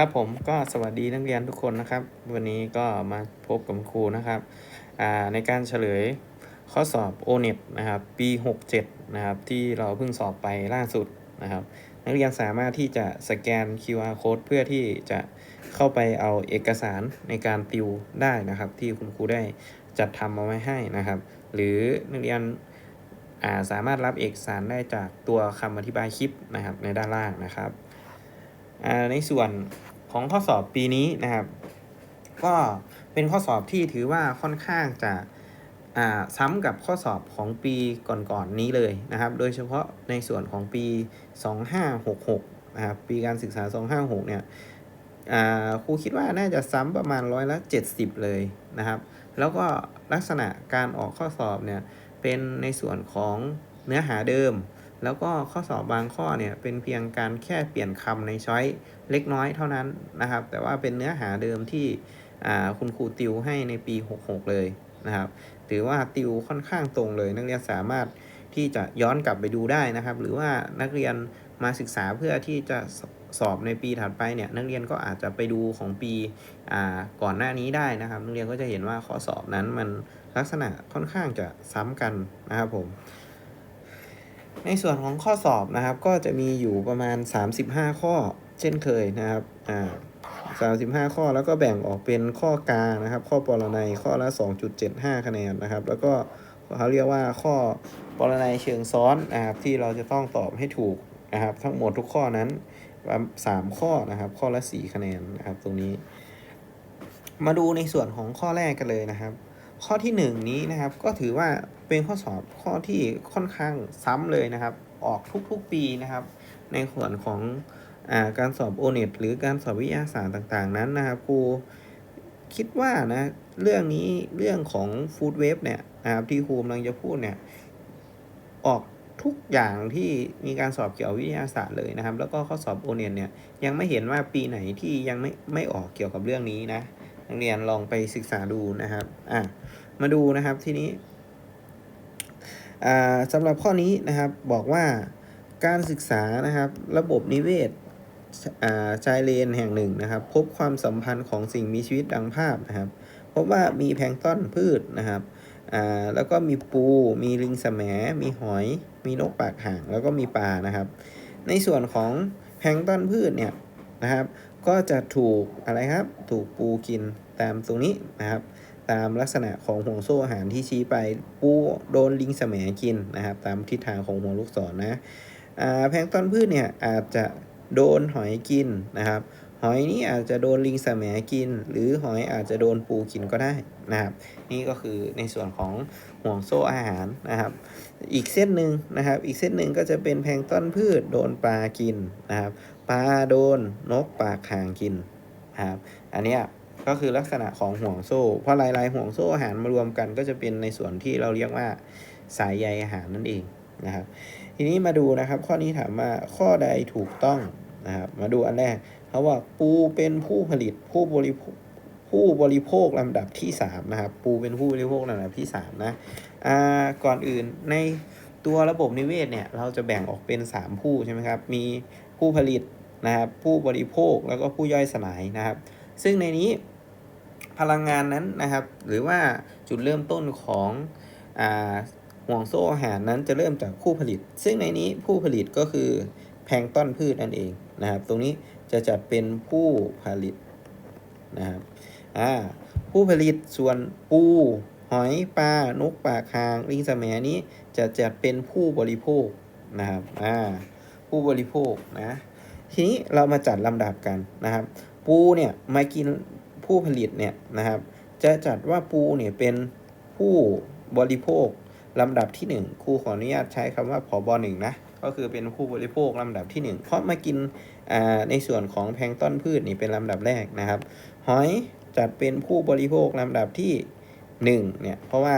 ครับผมก็สวัสดีนักเรียนทุกคนนะครับ วันนี้ก็มาพบกับครูนะครับในการเฉลยข้อสอบ o n e t นะครับปี 67 นะครับ ที่เราเพิ่งสอบไปล่าสุดนะครับ นักเรียนสามารถที่จะสแกน QR code เพื่อที่จะเข้าไปเอาเอกสารในการติวได้นะครับ ที่คุณครูได้จัดทำเอาไว้ให้นะครับ หรือนักเรียนาสามารถรับเอกสารได้จากตัวคำอธิบายคลิปนะครับในด้านล่างนะครับ ในส่วนของข้อสอบปีนี้นะครับ ก็เป็นข้อสอบที่ถือว่าค่อนข้างจะซ้ำกับข้อสอบของปีก่อนๆนนี้เลยนะครับ โดยเฉพาะในส่วนของปี 2566นะครับปีการศึกษา 256 เนี่ยครูคิดว่าน่าจะซ้ำประมาณร้อยละ 70 เลยนะครับ แล้วก็ลักษณะการออกข้อสอบเนี่ยเป็นในส่วนของเนื้อหาเดิม แล้วก็ข้อสอบบางข้อเนี่ยเป็นเพียงการแค่เปลี่ยนคำในช้อยเล็กน้อยเท่านั้นนะครับ แต่ว่าเป็นเนื้อหาเดิมที่คุณครูติวให้ในปี 66 เลยนะครับถือว่าติวค่อนข้างตรงเลย นักเรียนสามารถที่จะย้อนกลับไปดูได้นะครับ หรือว่านักเรียนมาศึกษาเพื่อที่จะสอบในปีถัดไปเนี่ยนักเรียนก็อาจจะไปดูของปีก่อนหน้านี้ได้นะครับ นักเรียนก็จะเห็นว่าข้อสอบนั้นมันลักษณะค่อนข้างจะซ้ำกันนะครับผม ในส่วนของข้อสอบนะครับ ก็จะมีอยู่ประมาณ 35 ข้อ เช่นเคยนะครับอ่า35ข้อแล้วก็แบ่งออกเป็นข้อกานะครับ ข้อปรนัยข้อละ2.75คะแนนนะครับ แล้วก็เขาเรียกว่าข้อปรนัยเชิงซ้อนนะครับที่เราจะต้องตอบให้ถูกนะครับ ทั้งหมดทุกข้อนั้น3ข้อนะครับ ข้อละ4คะแนนนะครับ ตรงนี้ มาดูในส่วนของข้อแรกกันเลยนะครับ ข้อที่ 1 นี้นะครับก็ถือว่าเป็นข้อสอบข้อที่ค่อนข้างซ้ำเลยนะครับ ออกทุกๆปีนะครับ ในส่วนของอาการสอบโอเน็ตหรือการสอบวิทยาศาสตร์ต่างๆ นั้นนะครับครูคิดว่านะเรื่องนี้เรื่องของฟู้ดเวฟเนี่ยนะครับที่ครูกำลังจะพูดเนี่ยออกทุกอย่างที่มีการสอบเกี่ยววิทยาศาสตร์เลยนะครับ แล้วก็ข้อสอบโอเน็ตเนี่ยยังไม่เห็นว่าปีไหนที่ยังไม่ไม่ออกเกี่ยวกับเรื่องนี้นะนักเรียนลองไปศึกษาดูนะครับ อะ มาดูนะครับทีนี้สำหรับข้อนี้นะครับบอกว่าการศึกษานะครับระบบนิเวศชายเลนแห่งหนึ่งนะครับ พบความสัมพันธ์ของสิ่งมีชีวิตดังภาพนะครับ พบว่ามีแพลงต้นพืชนะครับแล้วก็มีปู มีลิงสมมีหอย มีนกปากห่าง แล้วก็มีปลานะครับ ในส่วนของแพลงต้นพืชเนี่ยนะครับ ก็จะถูกอะไรครับ ถูกปูกินตามตรงนี้นะครับ ตามลักษณะของห่วงโซ่อาหารที่ชี้ไป ปูโดนลิงแสมกินนะครับ ตามทิศทางของห่วงลูกศรนนะแพลงต้นพืชเนี่ยอาจจะโดนหอยกินนะครับ หอยนี้อาจจะโดนลิงแสมกิน หรือหอยอาจจะโดนปูกินก็ได้นะครับ นี่ก็คือในส่วนของห่วงโซ่อาหารนะครับ อีกเส้นหนึ่งนะครับ อีกเส้นหนึ่งก็จะเป็นแพลงต้นพืชโดนปลากินนะครับ ปลาโดนนกปากหางกินนะครับ อันนี้ ก็คือลักษณะของห่วงโซ่ เพราะลายๆห่วงโซ่อาหารมารวมกัน ก็จะเป็นในส่วนที่เราเรียกว่าสายใยอาหารนั่นเองนะครับ ทีนี้มาดูนะครับ ข้อนี้ถามว่าข้อใดถูกต้องนะครับมาดูอันแรกเขาว่าปูเป็นผู้ผลิตผู้บริโภคผู้บริโภคลำดับที่3นะครับปูเป็นผู้บริโภคลำดับที่3นะอ่าก่อนอื่นในตัวระบบนิเวศเนี่ยเราจะแบ่งออกเป็น 3 ผู้ใช่ไหมครับ มีผู้ผลิตนะครับผู้บริโภคแล้วก็ผู้ย่อยสลายนะครับ ซึ่งในนี้พลังงานนั้นนะครับ หรือว่าจุดเริ่มต้นของอห่วงโซ่อาหารนั้นจะเริ่มจากผู้ผลิต ซึ่งในนี้ผู้ผลิตก็คือแพงต้นพืชนั่นเองนะครับ ตรงนี้จะจัดเป็นผู้ผลิตนะครับผู้ผลิตส่วนปูหอยปลานกปากคางลิงสมนี้จะจัดเป็นผู้บริโภคนะครับผู้บริโภคนะทีนี้เรามาจัดลำดับกันนะครับ ปูเนี่ยมากินผู้ผลิตเนี่ยนะครับ จะจัดว่าปูเนี่ยเป็นผู้บริโภคลำดับที่ 1ครูขออนุญาตใช้คำว่าผอบอหนึ่งนะก็คือเป็นผู้บริโภคลำดับที่ 1 เพราะมากินในส่วนของแพงต้นพืชนี่เป็นลำดับแรกนะครับ หอยจัดเป็นผู้บริโภคลำดับที่1เนี่ยเพราะว่า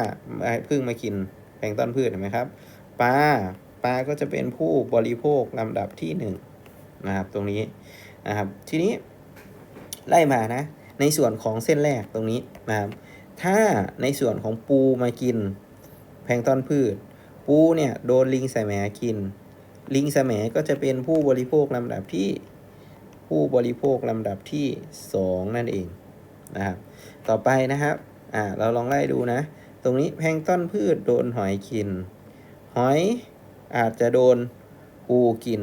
เพิ่งมากินแพงต้นพืชเห็นไหมครับปลาปลาก็จะเป็นผู้บริโภคลำดับที่1นะครับตรงนี้นะครับทีนี้ ไล่มานะ ในส่วนของเส้นแรกตรงนี้นะครับถ้าในส่วนของปูมากิน แพงต้นพืช ปูเนี่ยโดนลิงแสมกิน ลิงแสมก็จะเป็นผู้บริโภคลำดับที่ผู้บริโภคลำดับที่ 2 นั่นเองนะครับต่อไปนะครับอ่าเราลองไล่ดูนะ ตรงนี้แพงต้นพืชโดนหอยกิน หอยอาจจะโดนปูกิน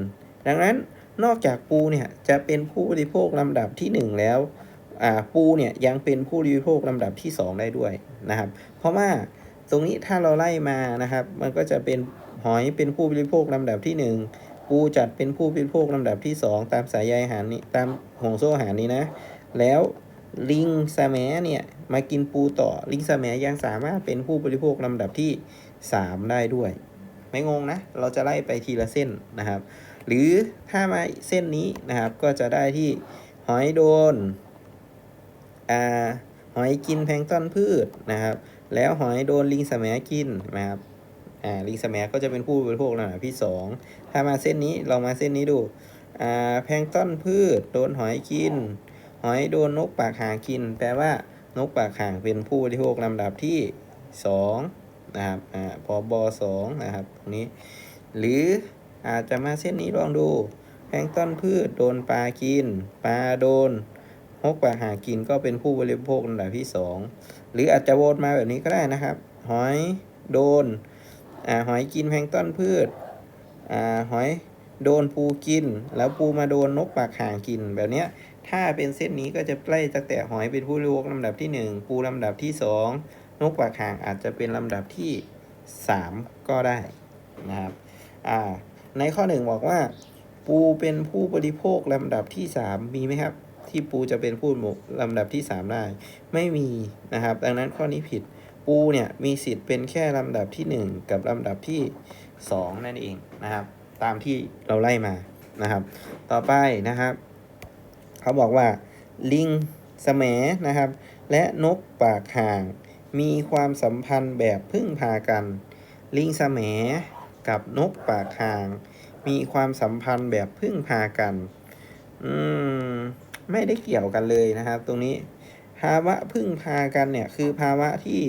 ดังนั้น นอกจากปูเนี่ยจะเป็นผู้บริโภคลำดับที่ 1 แล้วปูเนี่ยยังเป็นผู้บริโภคลำดับที่ 2 ได้ด้วยนะครับ เพราะว่าตรงนี้ถ้าเราไล่มานะครับ มันก็จะเป็นหอยเป็นผู้บริโภคลำดับที่ 1 ปูจัดเป็นผู้บริโภคลำดับที่ 2 ตามสายใยอาหารนี้ตามห่วงโซ่อาหารนี้นะ แล้วลิงสแมเนี่ยมากินปูต่อลิงสแมยังสามารถเป็นผู้บริโภคลำดับที่ 3 ได้ด้วย ไม่งงนะ เราจะไล่ไปทีละเส้นนะครับ หรือถ้ามาเส้นนี้นะครับ ก็จะได้ที่หอยโดนอ่าหอยกินแพลงต้นพืชนะครับ แล้วหอยโดนลิงสแมกินนะครับอ่าลิงสแมก็จะเป็นผู้บริโภคลำดับที่ 2 ถ้ามาเส้นนี้ลองมาเส้นนี้ดูอ่าแพลงต้นพืช โดนหอยกิน หอยโดนนกปากหางกิน แปลว่านกปากหางเป็นผู้บริโภคลำดับที่ 2 นะครับอ่าพอบอสองนะครับตรงนี้ หรือ อาจจะมาเส้นนี้ลองดูแพลงต้นพืชโดนปลากิน ปลาโดนนกปากหางกินก็เป็นผู้บริโภคลำดับที่ 2 หรืออาจจะวนมาแบบนี้ก็ได้นะครับ หอยโดนอ่าหอยกินแพลงต้นพืชอ่าหอยโดนปูกิน แล้วปูมาโดนนกปากหางกินแบบเนี้ยถ้าเป็นเส้นนี้ก็จะใกล้ตั้งแต่หอยเป็นผู้บริโภคลำดับที่ 1 ปูลำดับที่ 2 นกปากหางอาจจะเป็นลำดับที่ 3 ก็ได้นะครับอ่า ในข้อ1บอกว่า ปูเป็นผู้บริโภคลำดับที่3มีไหมครับ ที่ปูจะเป็นผู้ลำดับที่3ได้ ไม่มีนะครับ ดังนั้นข้อนี้ผิด ปูเนี่ยมีสิทธิ์เป็นแค่ลำดับที่1กับลำดับที่2นั่นเองนะครับ ตามที่เราไล่มานะครับ ต่อไปนะครับ เขาบอกว่า ลิงแสมนะครับ และนกปากห่าง มีความสัมพันธ์แบบพึ่งพากัน ลิงแสม กับนกปากห่าง มีความสัมพันธ์แบบพึ่งพากัน อืม ไม่ได้เกี่ยวกันเลยนะครับ ตรงนี้ ภาวะพึ่งพากันเนี่ย คือภาวะที่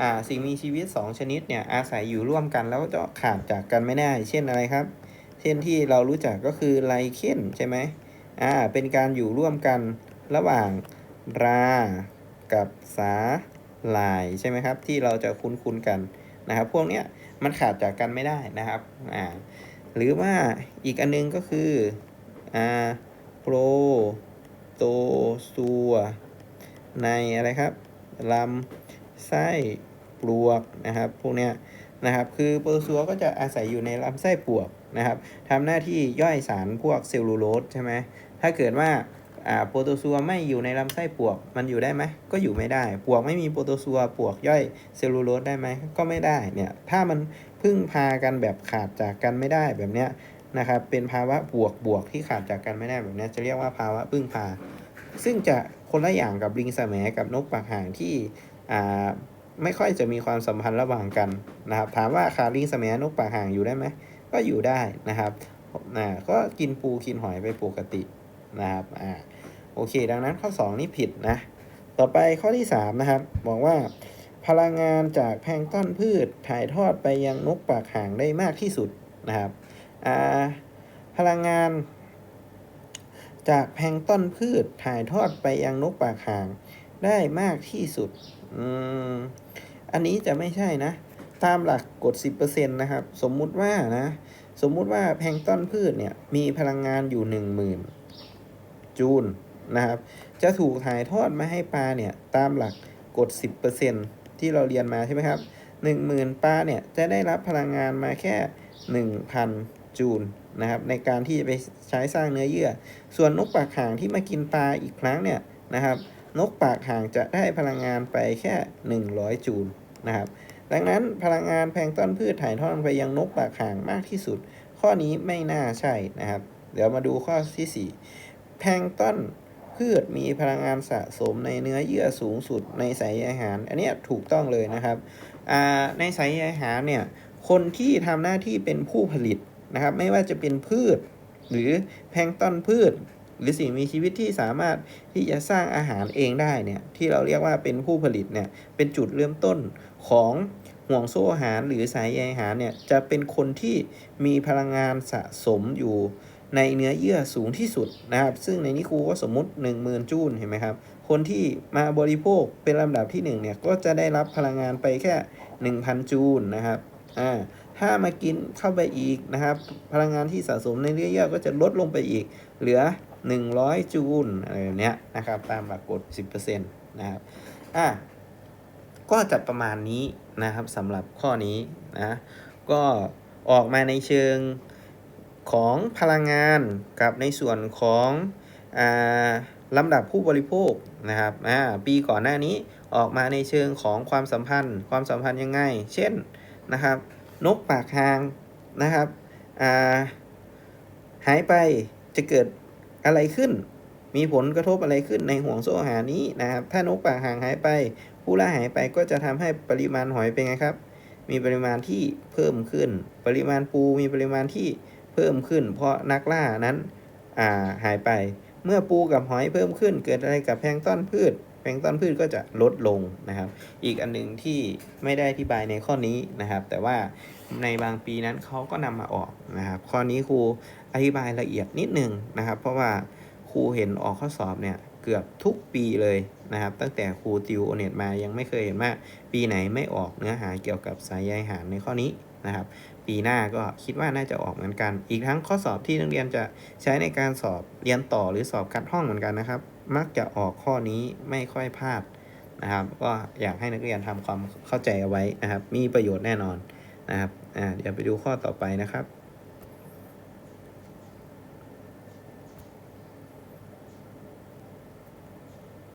อ่าสิ่งมีชีวิต 2 ชนิดเนี่ย อาศัยอยู่ร่วมกันแล้วจะขาดจากกันไม่ได้ เช่นอะไรครับ เช่นที่เรารู้จักก็คือไลเคนใช่ไหมอ่า เป็นการอยู่ร่วมกันระหว่างรากับสาลายใช่ไหมครับ ที่เราจะคุ้นๆกันนะครับ พวกเนี้ย มันขาดจากกันไม่ได้นะครับอ่าหรือว่าอีกอันนึงก็คืออ่าโปรโตซัวในอะไรครับลำไส้ปลวกนะครับพวกเนี้ยนะครับคือโปรโตซัวก็จะอาศัยอยู่ในลำไส้ปลวกนะครับทำหน้าที่ย่อยสารพวกเซลลูโลสใช่ไหมถ้าเกิดว่าอ่า โปรโตซัวไม่อยู่ในลำไส้ปวกมันอยู่ได้ไหมก็อยู่ไม่ได้ปวกไม่มีโปรโตซัวปวกย่อยเซลลูโลสได้ไหมก็ไม่ได้เนี่ยถ้ามันพึ่งพากันแบบขาดจากกันไม่ได้แบบเนี้ยนะครับเป็นภาวะบวกบวกที่ขาดจากกันไม่ได้แบบนี้จะเรียกว่าภาวะพึ่งพา ซึ่งจะคนละอย่างกับลิงแสมกับนกปากห่างที่อ่าไม่ค่อยจะมีความสัมพันธ์ระหว่างกันนะครับ ถามว่าขาลิงแสมนกปากห่างอยู่ได้ไหมก็อยู่ได้นะครับอ่าก็กินปูกินหอยไปปกติ นะครับอ่าโอเค ดังนั้นข้อ 2 นี่ผิดนะ ต่อไปข้อที่ 3 นะครับ บอกว่า พลังงานจากแพลงต้นพืชถ่ายทอดไปยังนกปากห่างได้มากที่สุดนะครับอ่าพลังงาน จากแพลงต้นพืชถ่ายทอดไปยังนกปากห่างได้มากที่สุดอืมอันนี้จะไม่ใช่นะ ตามหลักกฎ 10%นะครับ สมมุติว่านะ สมมุติว่าแพลงต้นพืชเนี่ยมีพลังงานอยู่ 10,000 จูลนะครับ จะถูกถ่ายทอดมาให้ปลาเนี่ยตามหลักกฎ 10%ที่เราเรียนมาใช่ไหมครับ 10,000 ปลาเนี่ยจะได้รับพลังงานมาแค่ 1,000 จูลนะครับในการที่จะไปใช้สร้างเนื้อเยื่อ ส่วนนกปากห่างที่มากินปลาอีกครั้งเนี่ยนะครับ นกปากห่างจะได้พลังงานไปแค่ 100 จูลนะครับ ดังนั้นพลังงานแพลงต้นพืชถ่ายทอดไปยังนกปากห่างมากที่สุด ข้อนี้ไม่น่าใช่นะครับ เดี๋ยวมาดูข้อที่ 4 พลงต้นพืชมีพลังงานสะสมในเนื้อเยื่อสูงสุดในสายอาหาร อันนี้ถูกต้องเลยนะครับในสายอาหารเนี่ย คนที่ทำหน้าที่เป็นผู้ผลิตนะครับ ไม่ว่าจะเป็นพืช หรือแพลงต้นพืช หรือสิ่งมีชีวิตที่สามารถที่จะสร้างอาหารเองได้เนี่ย ที่เราเรียกว่าเป็นผู้ผลิตเนี่ย เป็นจุดเริ่มต้นของห่วงโซ่อาหารหรือสายใยอาหารเนี่ย จะเป็นคนที่มีพลังงานสะสมอยู่ ในเนื้อเยื่อสูงที่สุดนะครับ ซึ่งในนี้ครูก็สมมุติ 10,000 จูลเห็นไหมครับ คนที่มาบริโภคเป็นลำดับที่ 1 เนี่ย ก็จะได้รับพลังงานไปแค่ 1,000 จูลนะครับอ่าถ้ามากินเข้าไปอีกนะครับ พลังงานที่สะสมในเนื้อเยื่อก็จะลดลงไปอีก เหลือ 100 จูลอะไรแบบเนี้ยนะครับ ตามหลักกฎ 10%นะครับอะก็จะประมาณนี้นะครับสำหรับข้อนี้นะก็ออกมาในเชิง ของพลังงานกับในส่วนของอลำดับผู้บริโภคนะครับปีก่อนหน้านี้ออกมาในเชิงของความสัมพันธ์ ความสัมพันธ์ยังไง เช่นนะครับ นกปากหางนะครับาหายไปจะเกิดอะไรขึ้น มีผลกระทบอะไรขึ้นในห่วงโซ่อาหารนี้นะครับ ถ้านกปากหางหายไป ผู้ล่าหายไปก็จะทำให้ปริมาณหอยเป็นไงครับ มีปริมาณที่เพิ่มขึ้น ปริมาณปูมีปริมาณที่ เพิ่มขึ้น เพราะนักล่านั้นาหายไป เมื่อปูกับหอยเพิ่มขึ้น เกิดอะไรกับแพลงต้นพืช แพลงต้นพืชก็จะลดลงนะครับ อีกอันหนึงที่ไม่ได้อธิบายในข้อนี้นะครับ แต่ว่าในบางปีนั้นเขาก็นำมาออกนะครับ ข้อนี้ครูอธิบายละเอียดนิดนึงนะครับ เพราะว่าครูเห็นออกข้อสอบเนี่ยเกือบทุกปีเลยนะครับ ตั้งแต่ครูติวโอเน็ตมายังไม่เคยเห็นว่าปีไหนไม่ออกเนื้อหาเกี่ยวกับสายใยหารในข้อนี้ นะครับ ปีหน้าก็คิดว่าน่าจะออกเหมือนกัน อีกทั้งข้อสอบที่นักเรียนจะใช้ในการสอบเรียนต่อหรือสอบคัดห้องเหมือนกันนะครับ มักจะออกข้อนี้ไม่ค่อยพลาดนะครับ ก็อยากให้นักเรียนทำความเข้าใจเอาไว้นะครับ มีประโยชน์แน่นอนนะครับอ่าเดี๋ยวไปดูข้อต่อไปนะครับ